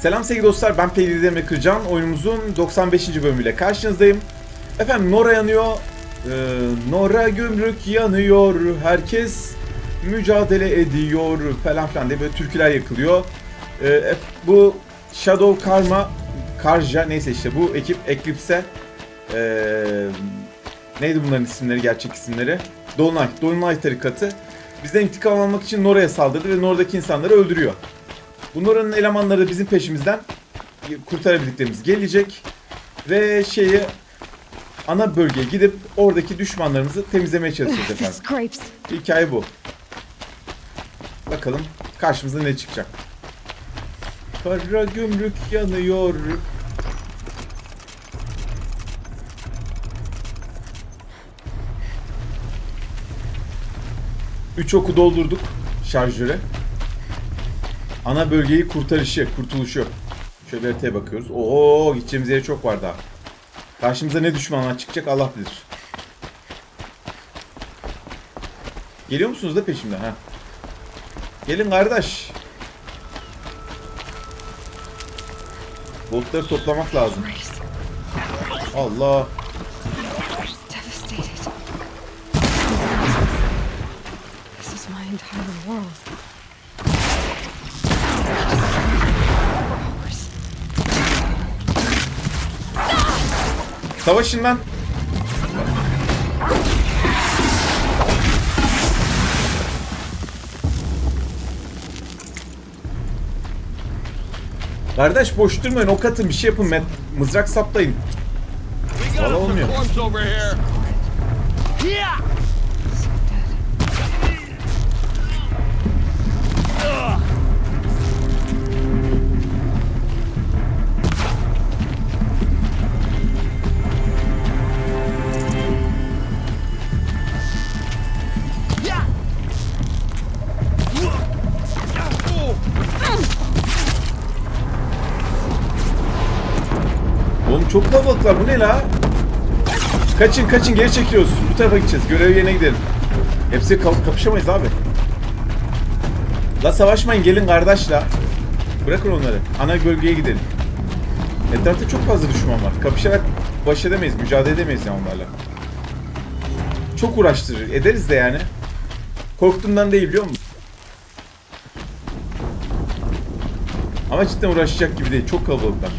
Selam sevgili dostlar ben Pelin Demir. Oyunumuzun 95. bölümüyle karşınızdayım. Efendim Nora yanıyor. Ee, Nora gümrük yanıyor. Herkes mücadele ediyor falan filan diye böyle türküler yakılıyor. Ee, bu Shadow Karma Karja neyse işte bu ekip Eclipse ee, neydi bunların isimleri gerçek isimleri? Dolunay. Dolunay tarikatı bizden intikam almak için Nora'ya saldırdı ve Nora'daki insanları öldürüyor. Bu Nora'nın elemanları bizim peşimizden kurtarabildiklerimiz gelecek ve şeyi ana bölgeye gidip oradaki düşmanlarımızı temizlemeye çalışacağız efendim. Hikaye bu. Bakalım karşımıza ne çıkacak. Kara gümrük yanıyor. Üç oku doldurduk şarjöre. Ana bölgeyi kurtarışı, kurtuluşu. Şöyle haritaya bakıyoruz. Oo, gideceğimiz yere çok var daha. Karşımıza ne düşmanlar çıkacak Allah bilir. Geliyor musunuz da peşimden ha? Gelin kardeş. Botları toplamak lazım. Allah. Savaşın lan. Kardeş boş durmayın ok atın bir şey yapın mızrak saplayın. Valla olmuyor. Kalabalıklar bu ne la? Kaçın kaçın geri çekiliyoruz. Bu tarafa gideceğiz. Görev yerine gidelim. Hepsi kap- kapışamayız abi. La savaşmayın gelin kardeşla. Bırakın onları. Ana gölgeye gidelim. Etrafta çok fazla düşman var. Kapışarak baş edemeyiz, mücadele edemeyiz ya onlarla. Çok uğraştırır. Ederiz de yani. Korktuğumdan değil biliyor musun? Ama cidden uğraşacak gibi değil. Çok kalabalıklar.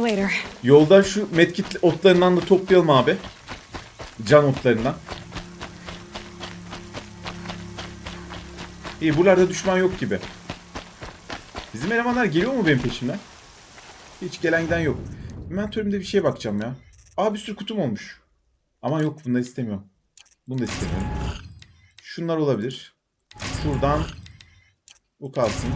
For later. Yolda şu medkit otlarından da toplayalım abi. Can otlarından. İyi buralarda düşman yok gibi. Bizim elemanlar geliyor mu benim peşimden? Hiç gelen giden yok. Inventörümde bir şeye bakacağım ya. Aa bir sürü kutum olmuş. Ama yok da istemiyorum. Bunu da istemiyorum. Şunlar olabilir. Şuradan bu kalsın.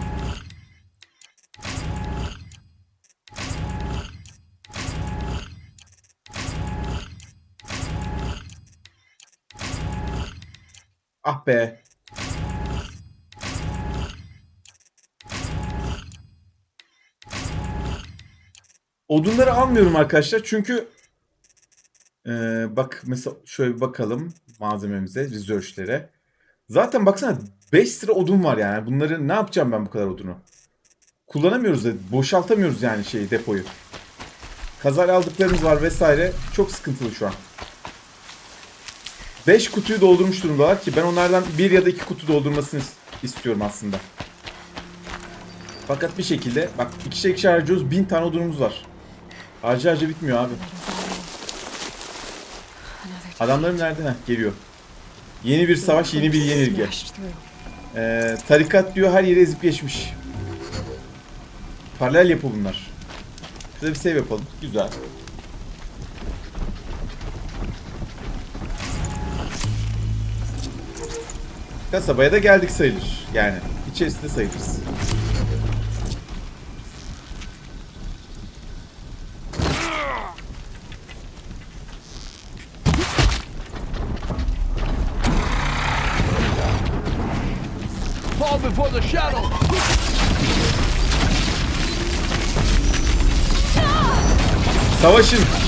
Ah be. Odunları almıyorum arkadaşlar çünkü Ee, bak mesela şöyle bakalım malzememize, research'lere. Zaten baksana 5 sıra odun var yani. Bunları ne yapacağım ben bu kadar odunu? Kullanamıyoruz da boşaltamıyoruz yani şeyi depoyu. Kazayla aldıklarımız var vesaire. Çok sıkıntılı şu an. 5 kutuyu doldurmuş durumdalar ki ben onlardan bir ya da iki kutu doldurmasını is- istiyorum aslında. Fakat bir şekilde bak ikişer ikişer harcıyoruz bin tane odunumuz var. Harca harca bitmiyor abi. Adamlarım nerede? Heh, geliyor. Yeni bir savaş, yeni bir yenilgi. Ee, tarikat diyor her yere ezip geçmiş. Paralel yapı bunlar. Şurada bir save yapalım. Güzel. Kasabaya da geldik sayılır. Yani içerisinde sayılırız. fall before the shadow. Savaşın.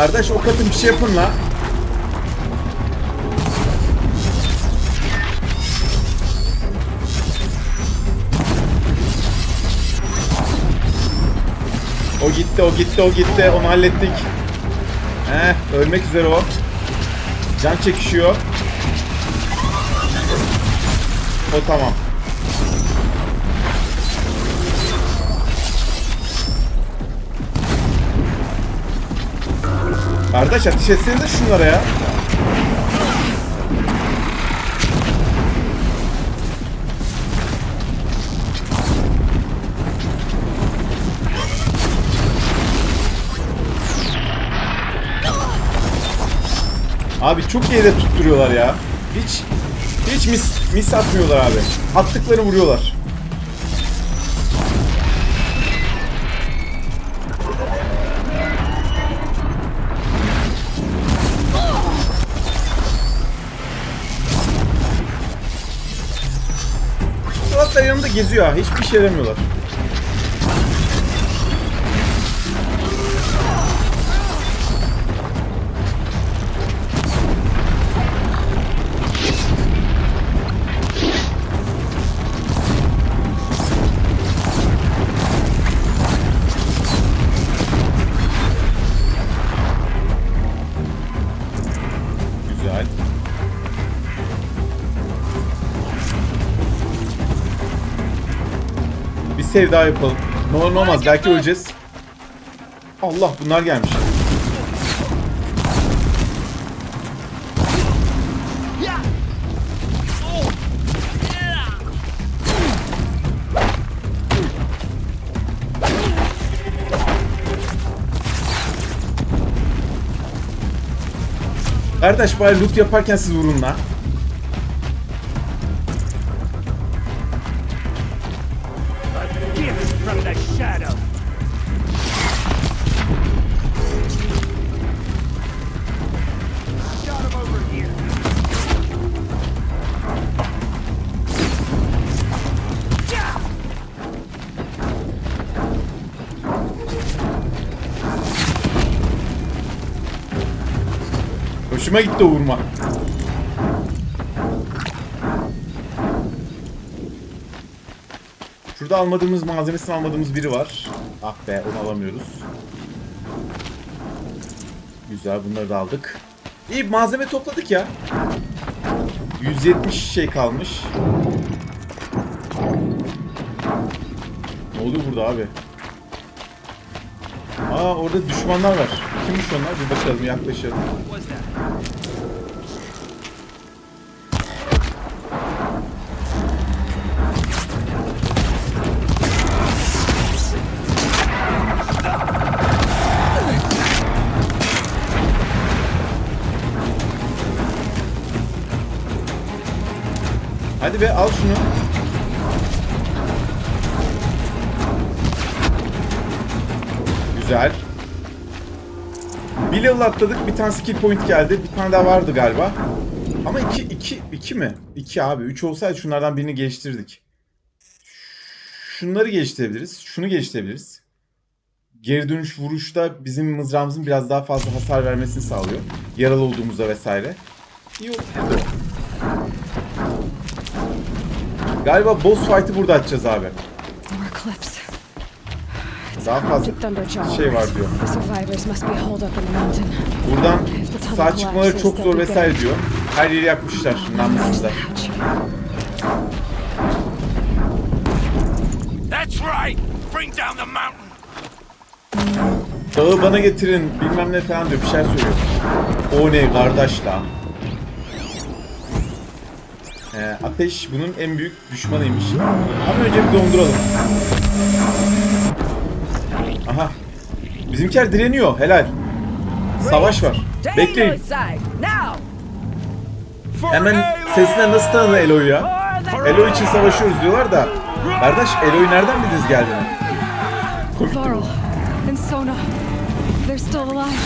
Kardeş ok atın bir şey yapın la. O gitti, o gitti, o gitti. Onu hallettik. Heh, ölmek üzere o. Can çekişiyor. O tamam. Kardeş ateş etsenize şunlara ya. Abi çok iyi de tutturuyorlar ya. Hiç hiç mis, mis atmıyorlar abi. Attıklarını vuruyorlar. Geziyor ha. Hiçbir şey yaramıyorlar. Save daha yapalım. Ne olur ne olmaz. Belki öleceğiz. Allah bunlar gelmiş. Kardeş bari loot yaparken siz vurun lan. Hoşuma gitti o vurma. Şurada almadığımız malzemesini almadığımız biri var. Ah be onu alamıyoruz. Güzel bunları da aldık. İyi malzeme topladık ya. 170 şey kalmış. Ne oluyor burada abi? Aa orada düşmanlar var. Kimmiş onlar? Bir bakalım yaklaşalım. Hadi be al şunu. Güzel. Bir level atladık. Bir tane skill point geldi. Bir tane daha vardı galiba. Ama iki, iki, iki mi? İki abi. Üç olsaydı şunlardan birini geliştirdik. Şunları geliştirebiliriz. Şunu geliştirebiliriz. Geri dönüş vuruşta bizim mızrağımızın biraz daha fazla hasar vermesini sağlıyor. Yaralı olduğumuzda vesaire. İyi oldu. Galiba boss fight'ı burada açacağız abi. Daha fazla şey var diyor. Buradan sağ çıkmaları çok zor vesaire diyor. Her yeri yakmışlar namussuzlar. That's right. Bring down the mountain. Dağı bana getirin bilmem ne falan diyor bir şeyler söylüyor. O ne kardeş lan. Ee, ateş bunun en büyük düşmanıymış. Ama önce bir donduralım. Aha. Bizimkiler direniyor helal. Savaş var. Bekleyin. Hemen sesinden nasıl tanıdı Elo'yu ya? Elo için savaşıyoruz diyorlar da. Kardeş Elo'yu nereden bildiniz geldiğini? Komik değil mi? Varl and Sona. They're still alive.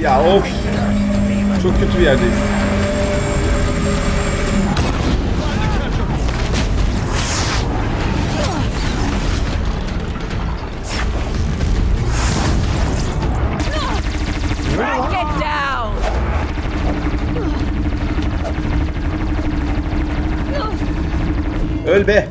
Ya of. Çok kötü bir yerdeyiz. Öl be.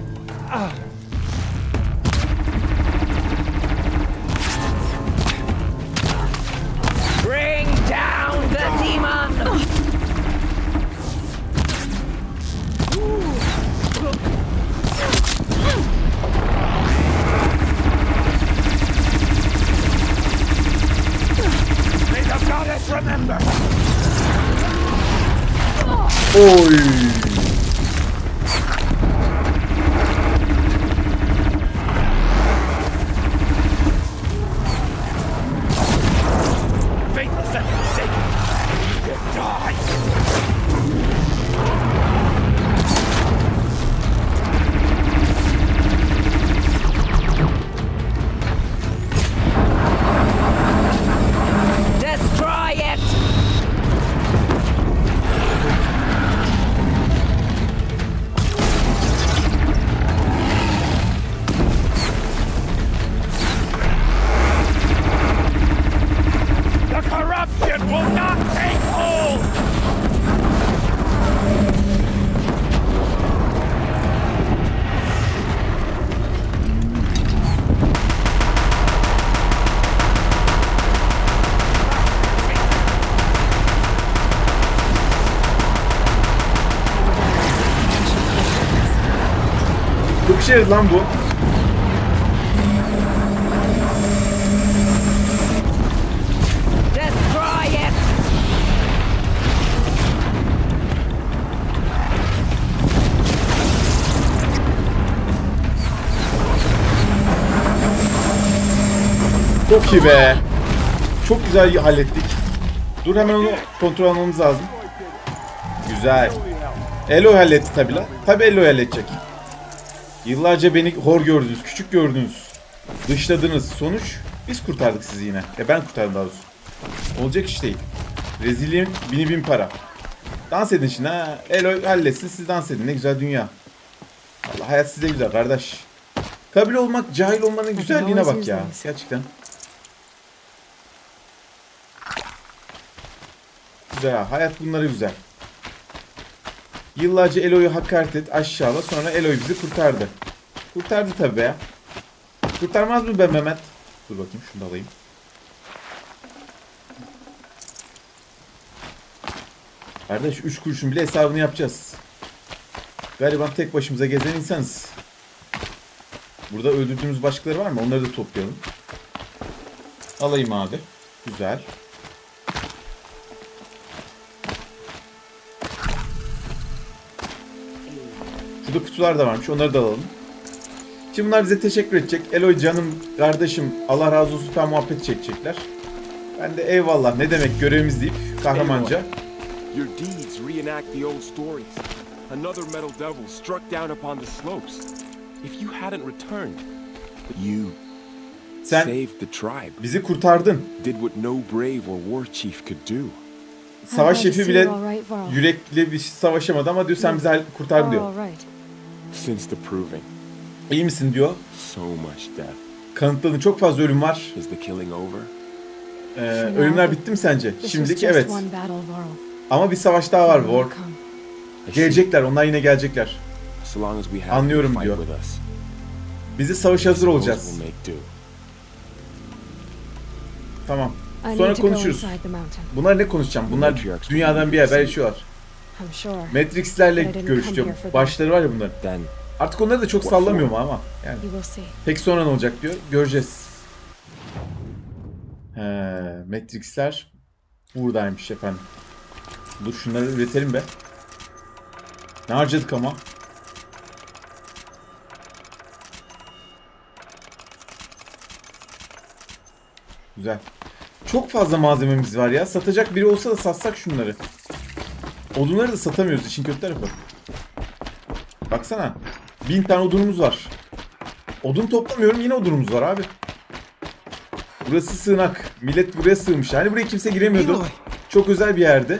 Şey lan bu. Çok iyi be. Çok güzel hallettik. Dur hemen onu kontrol almamız lazım. Güzel. Elo halletti tabi lan. Tabi Elo halledecek. Yıllarca beni hor gördünüz, küçük gördünüz. Dışladınız. Sonuç biz kurtardık sizi yine. E ben kurtardım daha doğrusu. Olacak iş değil. Rezilliğin bini bin para. Dans edin şimdi ha. Elo halletsin siz dans edin. Ne güzel dünya. Allah hayat size güzel kardeş. Kabul olmak, cahil olmanın güzelliğine bak ya. Gerçekten. Güzel ha. Hayat bunları güzel. Yıllarca Elo'yu hakaret et, aşağıla. Sonra Elo'yu bizi kurtardı. Kurtardı tabii be ya. Kurtarmaz mı be Mehmet? Dur bakayım şunu da alayım. Kardeş 3 kuruşun bile hesabını yapacağız. Gariban tek başımıza gezen insanız. Burada öldürdüğümüz başkaları var mı? Onları da toplayalım. Alayım abi. Güzel. Şurada kutular da varmış. Onları da alalım. Şimdi bunlar bize teşekkür edecek. Eloy canım, kardeşim, Allah razı olsun falan muhabbet çekecekler. Ben de eyvallah ne demek görevimiz deyip kahramanca. Your deeds reenact the old stories. Another metal devil struck down upon the slopes. If you hadn't returned, you Sen saved the tribe. bizi kurtardın. Did what no brave or war chief could do. Savaş şefi bile yürekli bir savaşamadı ama diyor sen bizi kurtardın diyor. Since the proving, İyi misin diyor. so much death. Kanıtladın çok fazla ölüm var. Is the killing over? Ee, ölümler bitti mi sence? Şimdilik evet. Ama bir savaş daha var More War. will come. I see. Gelecekler onlar yine gelecekler. So long as we have Anlıyorum diyor. Bizi savaşa hazır olacağız. Tamam. Sonra konuşuruz. Bunlar ne konuşacağım? Bunlar dünyadan bir haber yaşıyorlar. I'm sure. Matrix'lerle görüşeceğim. Başları var ya bunların. Then Artık onları da çok sallamıyorum ama. Yani peki sonra ne olacak diyor. Göreceğiz. He, Matrix'ler buradaymış efendim. Dur şunları üretelim be. Ne harcadık ama? Güzel. Çok fazla malzememiz var ya. Satacak biri olsa da satsak şunları. Odunları da satamıyoruz işin kötü tarafı. Baksana. Bin tane odunumuz var. Odun toplamıyorum yine odunumuz var abi. Burası sığınak. Millet buraya sığmış. Yani buraya kimse giremiyordu. Çok özel bir yerdi.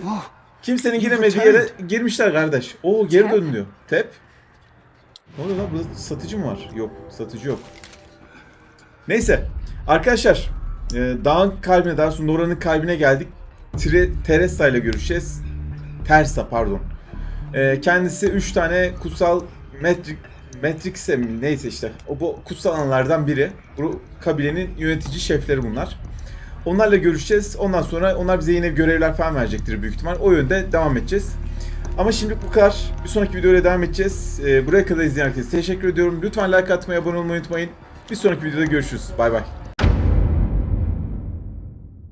Kimsenin giremediği yere girmişler kardeş. Oo geri dön diyor. Tep. Ne oluyor lan? Burada satıcı mı var? Yok. Satıcı yok. Neyse. Arkadaşlar. E, dağın kalbine, daha sonra Nora'nın kalbine geldik. Tre, Teresa ile görüşeceğiz. Tersa pardon. E, kendisi 3 tane kutsal metrik Matrix'e mi neyse işte o bu kutsal alanlardan biri. Bu kabilenin yönetici şefleri bunlar. Onlarla görüşeceğiz. Ondan sonra onlar bize yine görevler falan verecektir büyük ihtimal. O yönde devam edeceğiz. Ama şimdi bu kadar. Bir sonraki videoya devam edeceğiz. Ee, buraya kadar izleyen herkese teşekkür ediyorum. Lütfen like atmayı, abone olmayı unutmayın. Bir sonraki videoda görüşürüz. Bay bay.